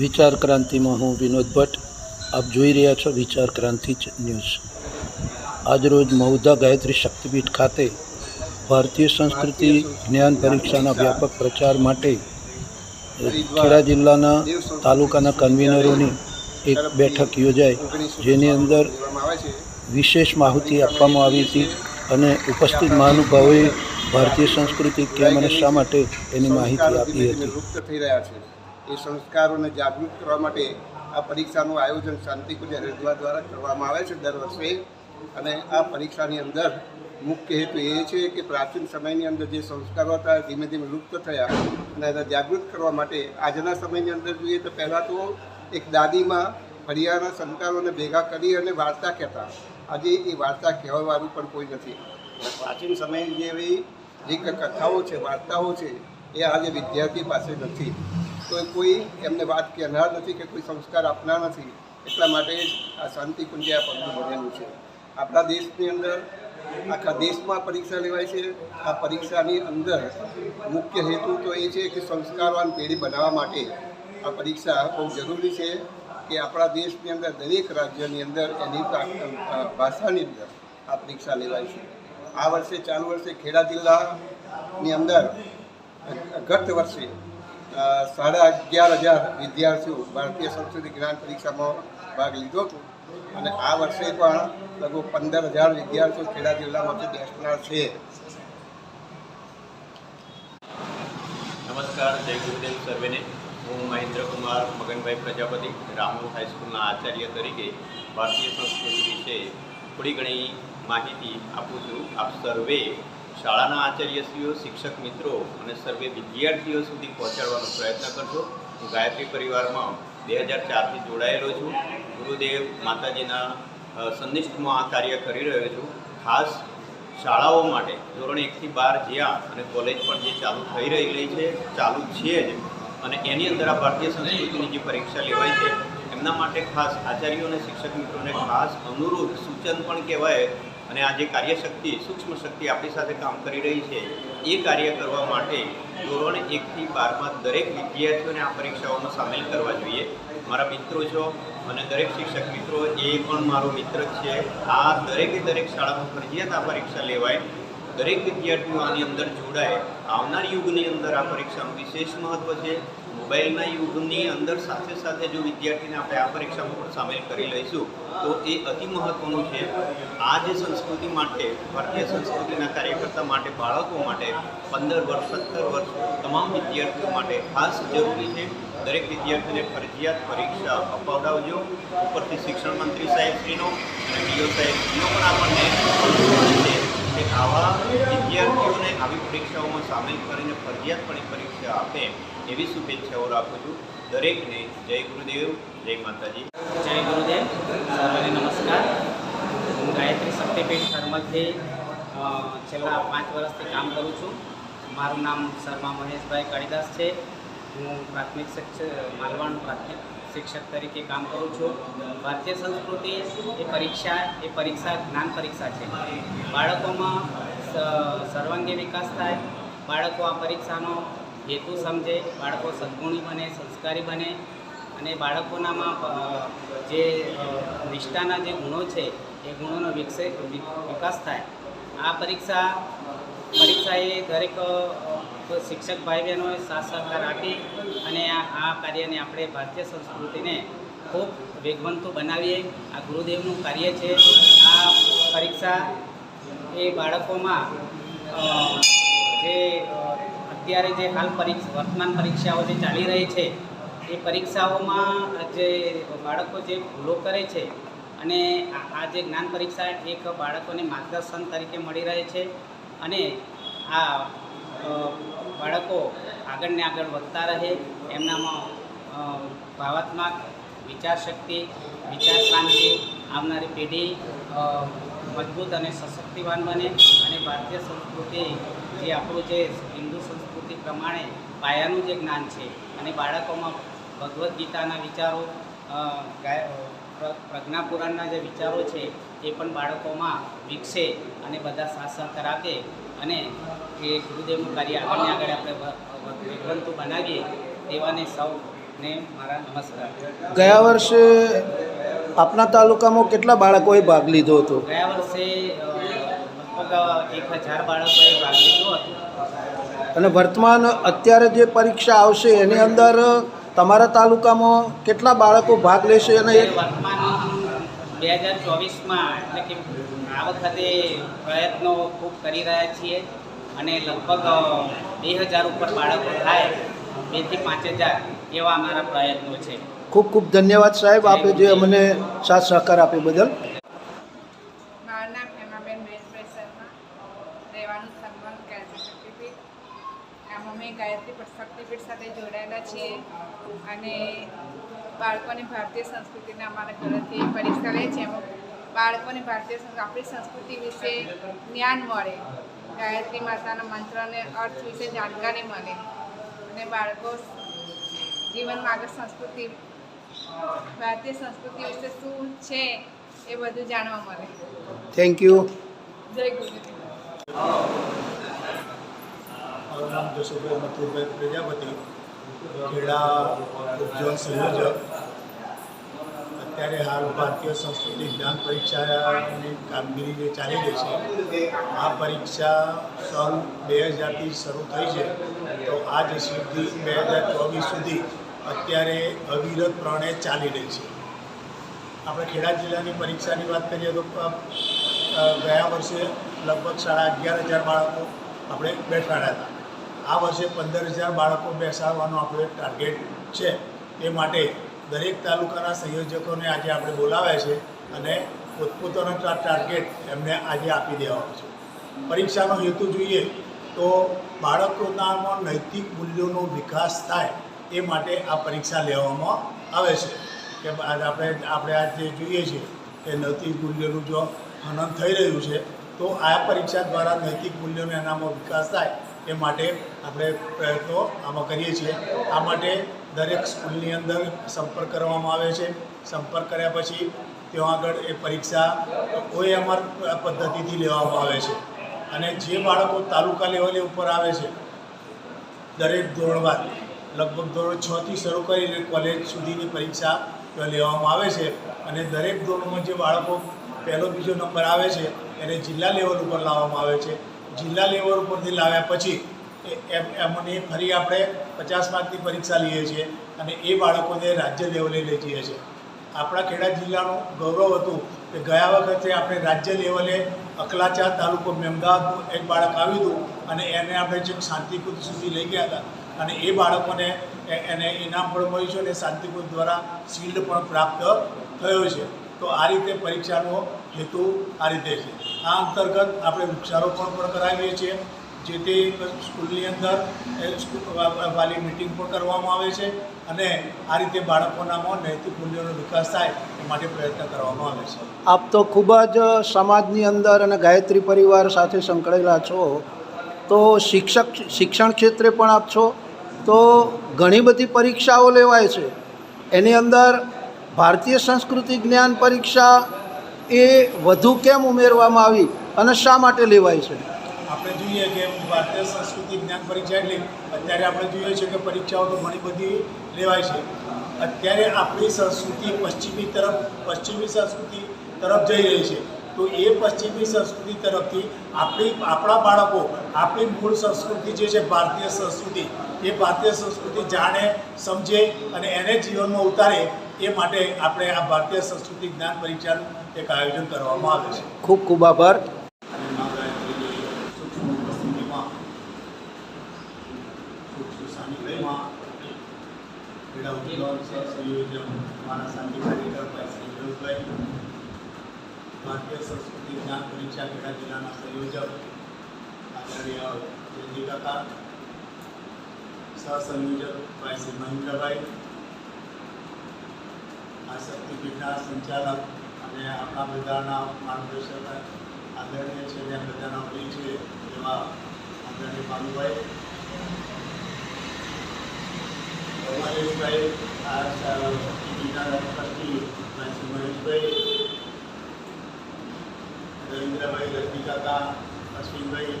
વિચાર ક્રાંતિમાં હું વિનોદ ભટ્ટ. આપ જોઈ રહ્યા છો વિચાર ક્રાંતિ ન્યૂઝ. આજરોજ મહુધા ગાયત્રી શક્તિપીઠ ખાતે ભારતીય સંસ્કૃતિ જ્ઞાન પરીક્ષાના વ્યાપક પ્રચાર માટે ખેડા જિલ્લાના તાલુકાના કન્વીનરોની એક બેઠક યોજાઈ, જેની અંદર વિશેષ માહિતી આપવામાં આવી હતી. અને ઉપસ્થિત મહાનુભાવોએ ભારતીય સંસ્કૃતિ કેમ અને શા માટે એની માહિતી આપી હતી? લુપ્ત થઈ રહ્યા છે એ સંસ્કારોને જાગૃત કરવા માટે આ પરીક્ષાનું આયોજન શાંતિકુંજ હરિદ્વાર દ્વારા કરવામાં આવે છે દર વર્ષે. અને આ પરીક્ષાની અંદર મુખ્ય હેતુ એ છે કે પ્રાચીન સમયની અંદર જે સંસ્કારો હતા ધીમે ધીમે લુપ્ત થયા અને એને જાગૃત કરવા માટે આજના સમયની અંદર જોઈએ તો પહેલાં તો એક દાદીમાં ફરિયાના સંસ્કારોને ભેગા કરી અને વાર્તા કહેતા. આજે એ વાર્તા કહેવાવાળું પણ કોઈ નથી. પ્રાચીન સમય જેવી જે કથાઓ છે, વાર્તાઓ છે, એ આજે વિદ્યાર્થી પાસે નથી. તો કોઈ એમને વાત કહેનાર નથી કે કોઈ સંસ્કાર આપનાર નથી. એટલા માટે જ આ શાંતિ કુંજે આ પગલું ભરેલું છે. આપણા દેશની અંદર, આખા દેશમાં પરીક્ષા લેવાય છે. આ પરીક્ષાની અંદર મુખ્ય હેતુ તો એ છે કે સંસ્કારવાન પેઢી બનાવવા માટે આ પરીક્ષા બહુ જરૂરી છે. કે આપણા દેશની અંદર, દરેક રાજ્યની અંદર એની ભાષાની અંદર આ પરીક્ષા લેવાય છે. આ વર્ષે, ચાલુ વર્ષે ખેડા જિલ્લાની અંદર ગત વર્ષે સાડા અગિયાર હજાર વિદ્યાર્થીઓ ભારતીય સંસ્કૃતિ જ્ઞાન પરીક્ષામાં ભાગ લીધો હતો. અને આ વર્ષે પણ લગભગ પંદર હજાર વિદ્યાર્થીઓ ખેડા જિલ્લામાંથી બેસનાર છે. નમસ્કાર, જય ગુરુદેવ સર્વેને. હું મહેન્દ્ર કુમાર મગનભાઈ પ્રજાપતિ રામોલ હાઈસ્કૂલના આચાર્ય તરીકે ભારતીય સંસ્કૃતિ વિશે થોડી ઘણી માહિતી આપું છું. આપ સર્વે શાળાના આચાર્યશ્રીઓ, શિક્ષક મિત્રો અને સર્વે વિદ્યાર્થીઓ સુધી પહોંચાડવાનો પ્રયત્ન કરશો હું ગાયત્રી પરિવારમાં બે હજાર ચારથી જોડાયેલો છું. ગુરુદેવ માતાજીના સંનિષ્ઠમાં આ કાર્ય કરી રહ્યો છું. ખાસ શાળાઓ માટે ધોરણ એકથી બાર જ્યાં અને કોલેજ પણ જે ચાલુ થઈ રહેલી છે, ચાલુ છે જ. અને એની અંદર આ ભારતીય સંસ્કૃતિની જે પરીક્ષા લેવાય છે, એમના માટે ખાસ આચાર્યો અને શિક્ષક મિત્રોને ખાસ અનુરોધ, સૂચન પણ કહેવાય અને આ જે કાર્યશક્તિ સૂક્ષ્મ શક્તિ આપણી સાથે કામ કરી રહી છે, એ કાર્ય કરવા માટે ધોરણ એકથી બારમાં દરેક વિદ્યાર્થીઓને આ પરીક્ષાઓમાં સામેલ કરવા જોઈએ. મારા મિત્રો છો અને દરેક શિક્ષક મિત્રો, એ પણ મારો મિત્ર છે. આ દરેકે દરેક શાળામાં ફરજિયાત આ પરીક્ષા લેવાય. દરેક વિદ્યાર્થીઓ આની અંદર જોડાય. આવનાર યુગની અંદર આ પરીક્ષાનું વિશેષ મહત્ત્વ છે. મોબાઈલના યુગની અંદર સાથે સાથે જો વિદ્યાર્થીને આપણે આ પરીક્ષામાં પણ સામેલ કરી લઈશું, તો એ અતિ મહત્ત્વનું છે. આ જે સંસ્કૃતિ માટે, ભારતીય સંસ્કૃતિના કાર્યકર્તા માટે, બાળકો માટે, પંદર વર્ષ, સત્તર વર્ષ, તમામ વિદ્યાર્થીઓ માટે ખાસ જરૂરી છે. દરેક વિદ્યાર્થીને ફરજિયાત પરીક્ષા અપાવડાવજો. ઉપરથી શિક્ષણ મંત્રી સાહેબશ્રીનો અને ડીઓ સાહેબશ્રીનો પણ આપણને કે આવા વિદ્યાર્થીઓને આવી પરીક્ષાઓમાં સામેલ કરીને ફરજિયાતપણે પરીક્ષા આપે એવી શુભેચ્છાઓ રાખું છું. દરેકને જય ગુરુદેવ, જય માતાજી. જય ગુરુદેવ. સર્વને નમસ્કાર. હું ગાયત્રી શક્તિપીઠ થર્મલથી છેલ્લા પાંચ વર્ષથી કામ કરું છું. મારું નામ શર્મા મહેશભાઈ કાળીદાસ છે. હું પ્રાથમિક શિક્ષક માલવણ પ્રાથમિક શિક્ષક તરીકે કામ કરું છું. ભારતીય સંસ્કૃતિ એ પરીક્ષા એ પરીક્ષા, જ્ઞાન પરીક્ષા છે. બાળકોમાં સર્વાંગી વિકાસ થાય. બાળકો આ પરીક્ષાનો હેતુ સમજે. બાળકો સદ્ગુણી બને, સંસ્કારી બને અને બાળકોનામાં જે નિષ્ઠાના જે ગુણો છે, એ ગુણોનો વિકસે વિકાસ થાય. આ પરીક્ષા પરીક્ષા એ દરેક અ, શિક્ષક ભાઈ બહેનોએ સાથ સહકાર આપી અને આ કાર્યને આપણે ભારતીય સંસ્કૃતિને ખૂબ વેગવંતુ બનાવીએ. આ ગુરુદેવનું કાર્ય છે. આ પરીક્ષા એ બાળકોમાં જે અત્યારે જે હાલ પરીક્ષા વર્તમાન પરીક્ષાઓ જે ચાલી રહી છે એ પરીક્ષાઓમાં જે બાળકો જે ભૂલો કરે છે અને આ જે જ્ઞાન પરીક્ષા એક બાળકોને માર્ગદર્શન તરીકે મળી રહે છે અને આ બાળકો આગળ ને આગળ વધતા રહે, એમનામાં ભાવાત્મક વિચારશક્તિ વિચાર ક્રાંતિ આવનારી પેઢી મજબૂત અને સશક્તિવાન બને અને ભારતીય સંસ્કૃતિ જે આપણું જે હિન્દુ સંસ્કૃતિ પ્રમાણે પાયાનું જે જ્ઞાન છે અને બાળકોમાં ભગવદ્ ગીતાના વિચારો પ્રજ્ઞાપુરાણના જે વિચારો છે એ પણ બાળકોમાં વિકસે અને બધા સાથ સહકાર આપે અને કે ગુરુદેવનું કાર્ય આગળને આગળ આપણે વ- વ- બનાવીએ તેવાને સૌને મારા નમસ્કાર. ગયા વર્ષે આપના તાલુકામાં કેટલા બાળકોએ ભાગ લીધો હતો? ગયા વર્ષે લગભગ એક હજાર બાળકોએ ભાગ લીધો હતો. અને વર્તમાન અત્યારે જે પરીક્ષા આવશે એની અંદર તમારા તાલુકામાં કેટલા બાળકો ભાગ લેશે અને વર્તમાન બે હજાર ચોવીસમાં એટલે કે આ વખતે પ્રયત્નો ખૂબ કરી રહ્યા છીએ. અને લગભગ બે હજાર ઉપર બાળકો થાય બેથી પાંચ હજાર એવા અમારા પ્રયત્નો છે. ખૂબ ખૂબ ધન્યવાદ સાહેબ આપે જે અમને સાથ સહકાર આપ્યો બદલ. મારું નામ હેમાબેન મહેશભાઈ શર્મા રહેવાનું થર્મલ ગાયત્રી શક્તિપીઠ. આમ અમે ગાયત્રી શક્તિપીઠ સાથે જોડાયેલા છીએ અને બાળકોને ભારતીય સંસ્કૃતિના અમારા ઘરેથી પરીક્ષા લે છે. એમાં બાળકોને ભારતીય આપણી સંસ્કૃતિ વિશે જ્ઞાન મળે ગાયત્રી માતાના મંત્રને અર્થ વિશે જાણકારી મળે અને બાળકો જીવનમાં આગળ સંસ્કૃતિ ભારતીય સંસ્કૃતિ વિશે શું છે એ બધું જાણવા મળે. થેન્ક યુ જય ગુરુદેવ. મારું નામ જશુભાઈ મથુરભાઈ પ્રજાપતિ ખેડા સંયોજક. અત્યારે હાલ ભારતીય સંસ્કૃતિ જ્ઞાન પરીક્ષાની કામગીરી જે ચાલી રહી છે, આ પરીક્ષા સન બે હજારથી શરૂ થઈ છે. તો આજ સુધી બે હજાર ચોવીસ સુધી અત્યારે અવિરત પ્રણે ચાલી રહી છે. આપણે ખેડા જિલ્લાની પરીક્ષાની વાત કરીએ તો ગયા વર્ષે લગભગ સાડા અગિયાર હજાર બાળકો આપણે બેસાડ્યા હતા. આ વર્ષે પંદર હજાર બાળકો બેસાડવાનો આપણો ટાર્ગેટ છે. એ માટે દરેક તાલુકાના સંયોજકોને આજે આપણે બોલાવ્યા છે અને પોતપોતાનો ટાર્ગેટ એમને આજે આપી દેવાનો છે. પરીક્ષાનો હેતુ જોઈએ તો બાળકોનામાં નૈતિક મૂલ્યોનો વિકાસ થાય એ માટે આ પરીક્ષા લેવામાં આવે છે. કે આજ આપણે આપણે આ જે જોઈએ છીએ કે નૈતિક મૂલ્યોનું જો હનન થઈ રહ્યું છે, તો આ પરીક્ષા દ્વારા નૈતિક મૂલ્યોનો એનામાં વિકાસ થાય એ માટે આપણે પ્રયત્નો આમાં કરીએ છીએ. આ માટે દરેક સ્કૂલની અંદર સંપર્ક કરવામાં આવે છે. સંપર્ક કર્યા પછી ત્યાં આગળ એ પરીક્ષા ઓએમઆર પદ્ધતિથી લેવામાં આવે છે. અને જે બાળકો તાલુકા લેવલે ઉપર આવે છે, દરેક ધોરણવાર લગભગ ધોરણ છથી શરૂ કરીને કોલેજ સુધીની પરીક્ષા લેવામાં આવે છે. અને દરેક ધોરણમાં જે બાળકો પહેલો બીજો નંબર આવે છે, એને જિલ્લા લેવલ ઉપર લાવવામાં આવે છે. જિલ્લા લેવલ ઉપરથી લાવ્યા પછી એમ એમની ફરી આપણે પચાસ માર્કની પરીક્ષા લઈએ છીએ અને એ બાળકોને રાજ્ય લેવલે લઈ જઈએ છીએ. આપણા ખેડા જિલ્લાનું ગૌરવ હતું કે ગયા વખતે આપણે રાજ્ય લેવલે અકલાચા તાલુકો મેમદાવાદનું એક બાળક આવ્યું હતું અને એને આપણે છેક શાંતિકુદ સુધી લઈ ગયા હતા અને એ બાળકોને એને ઇનામ પણ મળ્યું છે અને શાંતિકુદ દ્વારા શિલ્ડ પણ પ્રાપ્ત થયો છે. તો આ રીતે પરીક્ષાનો હેતુ આ રીતે છે. આ અંતર્ગત આપણે વૃક્ષારોપણ પણ કરાવીએ છીએ, જે તે સ્કૂલની અંદર વાલી મિટિંગ પણ કરવામાં આવે છે અને આ રીતે બાળકોનામાં નૈતિક મૂલ્યોનો વિકાસ થાય એ માટે પ્રયત્ન કરવામાં આવે છે. આપ તો ખૂબ જ સમાજની અંદર અને ગાયત્રી પરિવાર સાથે સંકળાયેલા છો. તો શિક્ષક, શિક્ષણ ક્ષેત્રે પણ આપ છો. તો ઘણી બધી પરીક્ષાઓ લેવાય છે. એની અંદર ભારતીય સંસ્કૃતિ જ્ઞાન પરીક્ષા એ વધુ કેમ ઉમેરવામાં આવી અને શા માટે લેવાય છે? આપણે જોઈએ કે ભારતીય સંસ્કૃતિ જ્ઞાન પરીક્ષા એટલે અત્યારે આપણે જોઈએ છે કે પરીક્ષાઓ તો ઘણી બધી લેવાય છે. અત્યારે આપણી સંસ્કૃતિ પશ્ચિમી તરફ, પશ્ચિમી સંસ્કૃતિ તરફ જઈ રહી છે. તો એ પશ્ચિમી સંસ્કૃતિ તરફથી આપણી, આપણા બાળકો, આપણી મૂળ સંસ્કૃતિ જે છે ભારતીય સંસ્કૃતિ, એ ભારતીય સંસ્કૃતિ જાણે, સમજે અને એને જીવનમાં ઉતારે એ માટે આપણે આ ભારતીય સંસ્કૃતિ જ્ઞાન પરીક્ષાનું એક આયોજન કરવામાં આવે છે. ખૂબ ખૂબ આભાર. ભારતીય સંસ્કૃતિ જ્ઞાન પરીક્ષા ખેડા જિલ્લાના સંયોજક આચાર્ય જયંતિ કાકા સહસંયોજક ભાઈ શ્રી મહેન્દ્રભાઈ આ શક્તિપીઠના સંચાલક અને આપણા બધાના માર્ગદર્શક આદરણીય છે જ્યાં બધાના વડીલ છે, એવા આદરણીય ભાનુભાઈ. કમલેશભાઈ આ શક્તિપીઠના ટ્રસ્ટી મહેશભાઈ. રવિન્દ્રભાઈ રજની કાકા, અશ્વિનભાઈ.